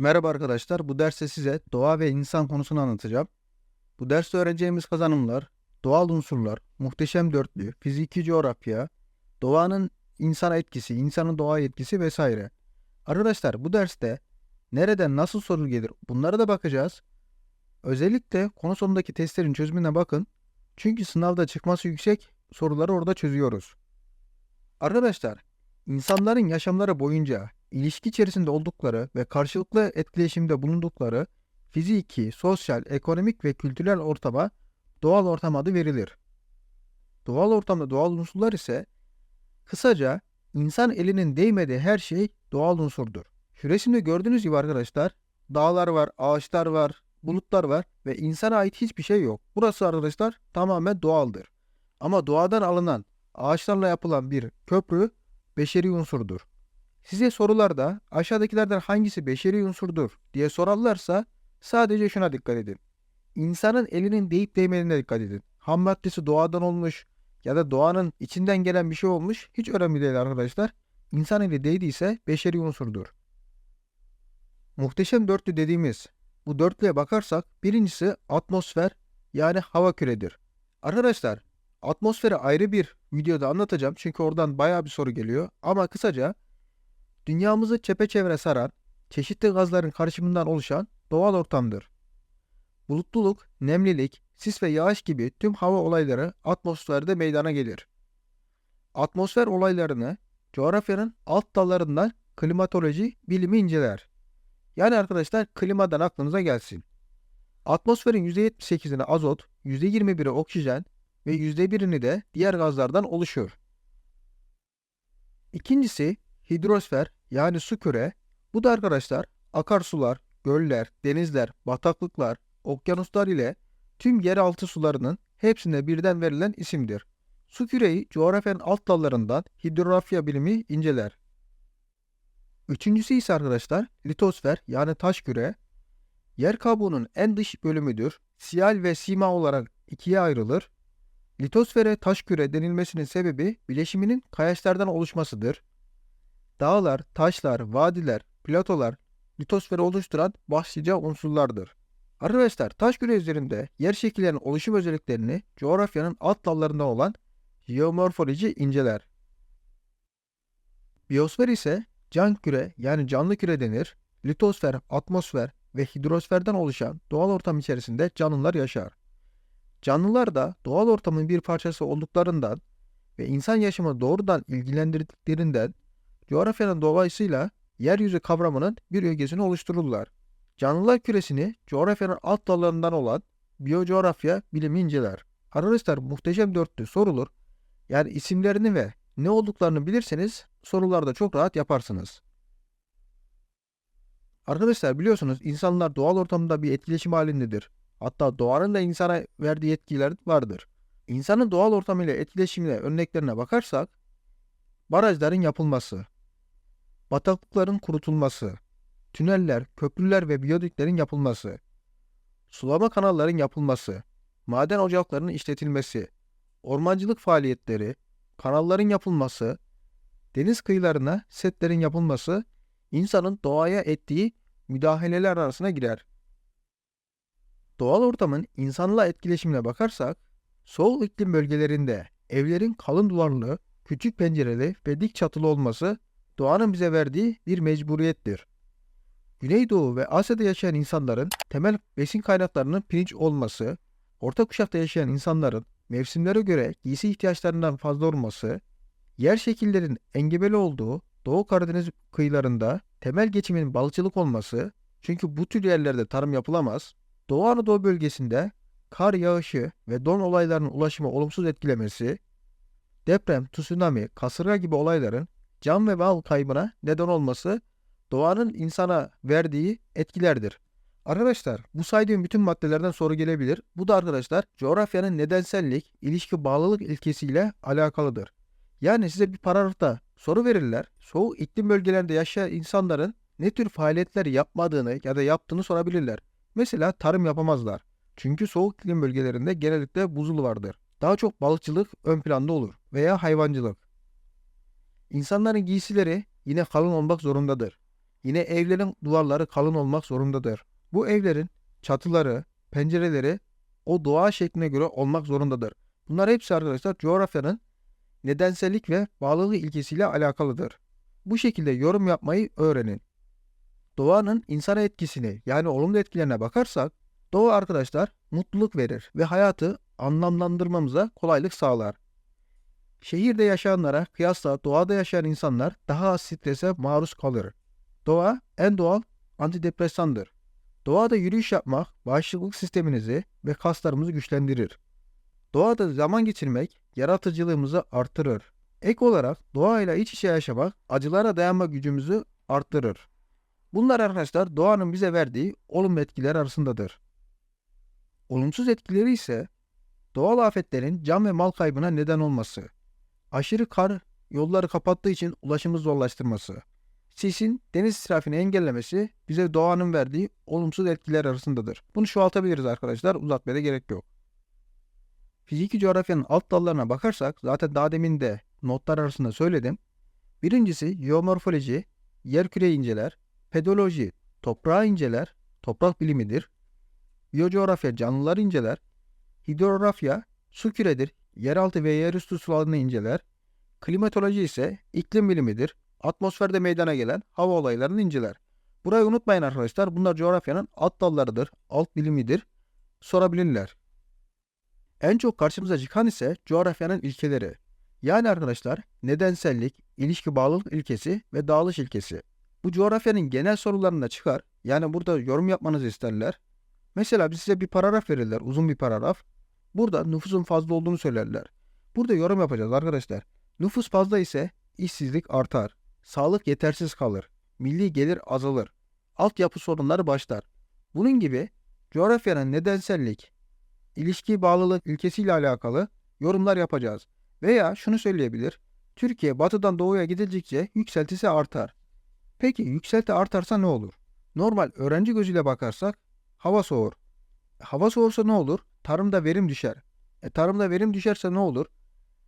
Merhaba arkadaşlar. Bu derste size doğa ve insan konusunu anlatacağım. Bu derste öğreneceğimiz kazanımlar, doğal unsurlar, muhteşem dörtlü, fiziki coğrafya, doğanın insana etkisi, insanın doğaya etkisi vesaire. Arkadaşlar bu derste nereden nasıl soru gelir bunlara da bakacağız. Özellikle konu sonundaki testlerin çözümüne bakın. Çünkü sınavda çıkması yüksek soruları orada çözüyoruz. Arkadaşlar, insanların yaşamları boyunca ilişki içerisinde oldukları ve karşılıklı etkileşimde bulundukları fiziki, sosyal, ekonomik ve kültürel ortama doğal ortam adı verilir. Doğal ortamda doğal unsurlar ise kısaca insan elinin değmediği her şey doğal unsurdur. Şu resimde gördüğünüz gibi arkadaşlar dağlar var, ağaçlar var, bulutlar var ve insana ait hiçbir şey yok. Burası arkadaşlar tamamen doğaldır. Ama doğadan alınan ağaçlarla yapılan bir köprü beşeri unsurdur. Size sorularda aşağıdakilerden hangisi beşeri unsurdur diye sorarlarsa sadece şuna dikkat edin. İnsanın elinin değip değmediğine dikkat edin. Ham maddesi doğadan olmuş ya da doğanın içinden gelen bir şey olmuş hiç önemli değil arkadaşlar. İnsan eli değdiyse beşeri unsurdur. Muhteşem dörtlü dediğimiz bu dörtlüye bakarsak birincisi atmosfer yani hava küredir. Arkadaşlar atmosferi ayrı bir videoda anlatacağım çünkü oradan bayağı bir soru geliyor ama kısaca dünyamızı çepeçevre saran çeşitli gazların karışımından oluşan doğal ortamdır. Bulutluluk, nemlilik, sis ve yağış gibi tüm hava olayları atmosferde meydana gelir. Atmosfer olaylarını coğrafyanın alt dallarından klimatoloji bilimi inceler. Yani arkadaşlar klimadan aklınıza gelsin. Atmosferin %78'ini azot, %21'i oksijen ve %1'ini de diğer gazlardan oluşur. İkincisi hidrosfer yani su küre. Bu da arkadaşlar akarsular, göller, denizler, bataklıklar, okyanuslar ile tüm yeraltı sularının hepsine birden verilen isimdir. Su küreyi coğrafyanın alt dallarından hidrografya bilimi inceler. Üçüncüsü ise arkadaşlar litosfer yani taş küre. Yer kabuğunun en dış bölümüdür. Siyal ve sima olarak ikiye ayrılır. Litosfere taş küre denilmesinin sebebi bileşiminin kayaçlardan oluşmasıdır. Dağlar, taşlar, vadiler, platolar litosferi oluşturan başlıca unsurlardır. Arkadaşlar taş küre üzerinde yer şekillerinin oluşum özelliklerini coğrafyanın alt dallarında olan jeomorfoloji inceler. Biyosfer ise can küre yani canlı küre denir. Litosfer, atmosfer ve hidrosferden oluşan doğal ortam içerisinde canlılar yaşar. Canlılar da doğal ortamın bir parçası olduklarından ve insan yaşamı doğrudan ilgilendirdiklerinden coğrafyanın dolayısıyla yeryüzü kavramının bir ögesini oluştururlar. Canlılar küresini coğrafyanın alt dallarından olan biyocoğrafya bilimi inceler. Arkadaşlar muhteşem dörtlü sorulur. Yani isimlerini ve ne olduklarını bilirseniz sorularda çok rahat yaparsınız. Arkadaşlar biliyorsunuz insanlar doğal ortamda bir etkileşim halindedir. Hatta doğanın da insana verdiği etkiler vardır. İnsanın doğal ortam ile etkileşimine örneklerine bakarsak, barajların yapılması, bataklıkların kurutulması, tüneller, köprüler ve biyodiklerin yapılması, sulama kanalların yapılması, maden ocaklarının işletilmesi, ormancılık faaliyetleri, kanalların yapılması, deniz kıyılarına setlerin yapılması, insanın doğaya ettiği müdahaleler arasına girer. Doğal ortamın insanla etkileşimine bakarsak, soğuk iklim bölgelerinde evlerin kalın duvarlı, küçük pencereli ve dik çatılı olması doğanın bize verdiği bir mecburiyettir. Güneydoğu ve Asya'da yaşayan insanların temel besin kaynaklarının pirinç olması, orta kuşakta yaşayan insanların mevsimlere göre giysi ihtiyaçlarından fazla olması, yer şekillerin engebeli olduğu Doğu Karadeniz kıyılarında temel geçimin balıkçılık olması, çünkü bu tür yerlerde tarım yapılamaz, Doğu Anadolu bölgesinde kar yağışı ve don olaylarının ulaşımı olumsuz etkilemesi, deprem, tsunami, kasırga gibi olayların can ve mal kaybına neden olması doğanın insana verdiği etkilerdir. Arkadaşlar bu saydığım bütün maddelerden soru gelebilir. Bu da arkadaşlar coğrafyanın nedensellik, ilişki bağlılık ilkesiyle alakalıdır. Yani size bir paragrafta soru verirler. Soğuk iklim bölgelerinde yaşayan insanların ne tür faaliyetler yapmadığını ya da yaptığını sorabilirler. Mesela tarım yapamazlar. Çünkü soğuk iklim bölgelerinde genellikle buzul vardır. Daha çok balıkçılık ön planda olur veya hayvancılık. İnsanların giysileri yine kalın olmak zorundadır. Yine evlerin duvarları kalın olmak zorundadır. Bu evlerin çatıları, pencereleri o doğa şekline göre olmak zorundadır. Bunlar hepsi arkadaşlar coğrafyanın nedensellik ve bağlılık ilkesiyle alakalıdır. Bu şekilde yorum yapmayı öğrenin. Doğanın insana etkisini yani olumlu etkilerine bakarsak, doğa arkadaşlar mutluluk verir ve hayatı anlamlandırmamıza kolaylık sağlar. Şehirde yaşayanlara kıyasla doğada yaşayan insanlar daha az strese maruz kalır. Doğa en doğal antidepresandır. Doğada yürüyüş yapmak bağışıklık sisteminizi ve kaslarımızı güçlendirir. Doğada zaman geçirmek yaratıcılığımızı artırır. Ek olarak doğayla iç içe yaşamak acılara dayanma gücümüzü arttırır. Bunlar arkadaşlar doğanın bize verdiği olumlu etkiler arasındadır. Olumsuz etkileri ise doğal afetlerin can ve mal kaybına neden olması, aşırı kar yolları kapattığı için ulaşımı zorlaştırması, sisin deniz israfını engellemesi bize doğanın verdiği olumsuz etkiler arasındadır. Bunu çoğaltabiliriz arkadaşlar, uzatmaya gerek yok. Fiziki coğrafyanın alt dallarına bakarsak zaten daha demin de notlar arasında söyledim. Birincisi geomorfoloji, yer küreyi inceler, pedoloji, toprağı inceler, toprak bilimidir. Biyocoğrafya canlıları inceler, hidrografya su küredir, yeraltı ve yerüstü sularını inceler. Klimatoloji ise iklim bilimidir, atmosferde meydana gelen hava olaylarını inceler. Burayı unutmayın arkadaşlar, bunlar coğrafyanın alt dallarıdır, alt bilimidir. Sorabilirler. En çok karşımıza çıkan ise coğrafyanın ilkeleri. Yani arkadaşlar nedensellik, ilişki bağlılık ilkesi ve dağılış ilkesi. Bu coğrafyanın genel sorularında çıkar. Yani burada yorum yapmanızı isterler. Mesela size bir paragraf verirler, uzun bir paragraf. Burada nüfusun fazla olduğunu söylerler. Burada yorum yapacağız arkadaşlar. Nüfus fazla ise işsizlik artar, sağlık yetersiz kalır, milli gelir azalır, altyapı sorunları başlar. Bunun gibi coğrafyanın nedensellik, ilişki bağlılık ilkesiyle alakalı yorumlar yapacağız. Veya şunu söyleyebilir. Türkiye batıdan doğuya gidildikçe yükseltisi artar. Peki yükselti artarsa ne olur? Normal öğrenci gözüyle bakarsak hava soğur. Hava soğursa ne olur? Tarımda verim düşer. E, tarımda verim düşerse ne olur?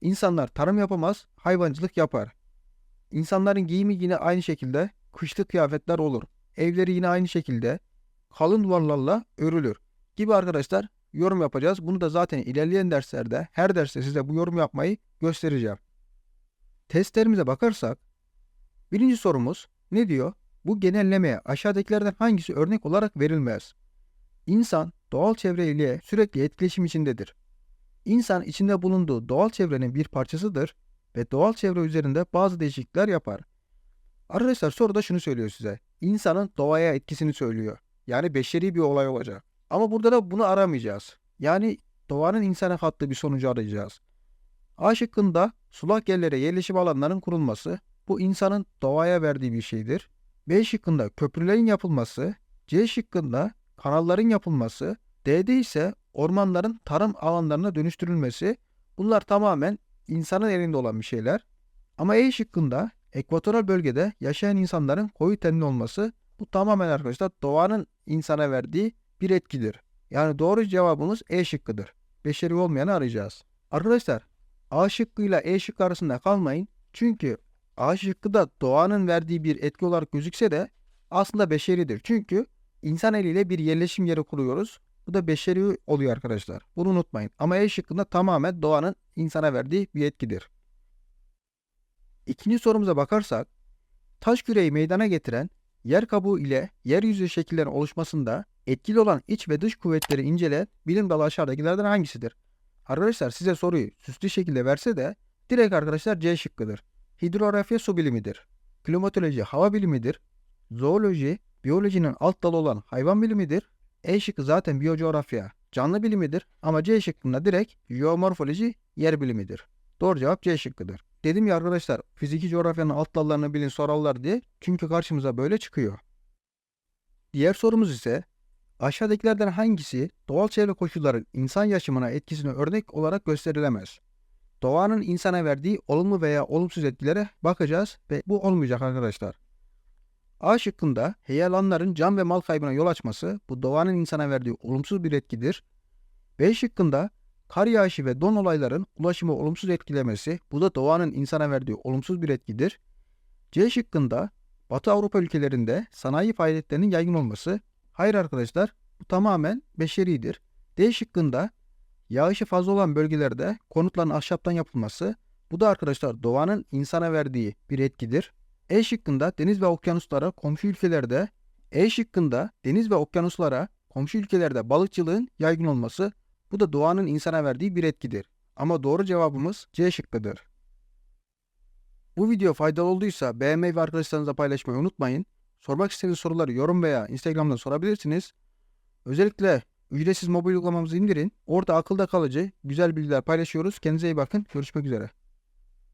İnsanlar tarım yapamaz, hayvancılık yapar. İnsanların giyimi yine aynı şekilde kışlık kıyafetler olur. Evleri yine aynı şekilde kalın duvarlarla örülür. Gibi arkadaşlar yorum yapacağız. Bunu da zaten ilerleyen derslerde her derste size bu yorum yapmayı göstereceğim. Testlerimize bakarsak birinci sorumuz ne diyor? Bu genellemeye aşağıdakilerden hangisi örnek olarak verilmez? İnsan doğal çevre ile sürekli etkileşim içindedir. İnsan içinde bulunduğu doğal çevrenin bir parçasıdır ve doğal çevre üzerinde bazı değişiklikler yapar. Arkadaşlar soruda şunu söylüyor size. İnsanın doğaya etkisini söylüyor. Yani beşeri bir olay olacak. Ama burada da bunu aramayacağız. Yani doğanın insana kattığı bir sonucu arayacağız. A şıkkında sulak yerlere yerleşim alanlarının kurulması bu insanın doğaya verdiği bir şeydir. B şıkkında köprülerin yapılması, C şıkkında kanalların yapılması, D'de ise ormanların tarım alanlarına dönüştürülmesi bunlar tamamen insanın elinde olan bir şeyler. Ama E şıkkında ekvatoral bölgede yaşayan insanların koyu tenli olması bu tamamen arkadaşlar doğanın insana verdiği bir etkidir. Yani doğru cevabımız E şıkkıdır. Beşeri olmayanı arayacağız. Arkadaşlar A şıkkıyla E şıkkı arasında kalmayın. Çünkü A şıkkı da doğanın verdiği bir etki olarak gözükse de aslında beşeridir. Çünkü insan eliyle bir yerleşim yeri kuruyoruz. Bu da beşeri oluyor arkadaşlar. Bunu unutmayın. Ama E şıkkında tamamen doğanın insana verdiği bir etkidir. İkinci sorumuza bakarsak, taş küreyi meydana getiren yer kabuğu ile yeryüzü şekillerin oluşmasında etkili olan iç ve dış kuvvetleri incele bilim dalı aşağıdakilerden hangisidir? Arkadaşlar size soruyu süslü şekilde verse de direkt arkadaşlar C şıkkıdır. Hidrografya su bilimidir. Klimatoloji hava bilimidir. Zooloji biyolojinin alt dalı olan hayvan bilimidir. E şıkkı zaten biyocoğrafya canlı bilimidir ama C şıkkında direkt jeomorfoloji yer bilimidir. Doğru cevap C şıkkıdır. Dedim ya arkadaşlar fiziki coğrafyanın alt dallarını bilin sorarlar diye çünkü karşımıza böyle çıkıyor. Diğer sorumuz ise aşağıdakilerden hangisi doğal çevre koşulları insan yaşamına etkisini örnek olarak gösterilemez? Doğanın insana verdiği olumlu veya olumsuz etkilere bakacağız ve bu olmayacak arkadaşlar. A şıkkında heyelanların can ve mal kaybına yol açması bu doğanın insana verdiği olumsuz bir etkidir. B şıkkında kar yağışı ve don olayların ulaşımı olumsuz etkilemesi bu da doğanın insana verdiği olumsuz bir etkidir. C şıkkında Batı Avrupa ülkelerinde sanayi faaliyetlerinin yaygın olması. Hayır arkadaşlar, bu tamamen beşeridir. D şıkkında yağışı fazla olan bölgelerde konutların ahşaptan yapılması. Bu da arkadaşlar doğanın insana verdiği bir etkidir. E şıkkında deniz ve okyanuslara komşu ülkelerde E şıkkında deniz ve okyanuslara komşu ülkelerde balıkçılığın yaygın olması. Bu da doğanın insana verdiği bir etkidir. Ama doğru cevabımız C şıkkıdır. Bu video faydalı olduysa beğenmeyi ve arkadaşlarınızla paylaşmayı unutmayın. Sormak istediğiniz soruları yorum veya Instagram'dan sorabilirsiniz. Özellikle ücretsiz mobil uygulamamızı indirin. Orada akılda kalıcı güzel bilgiler paylaşıyoruz. Kendinize iyi bakın. Görüşmek üzere.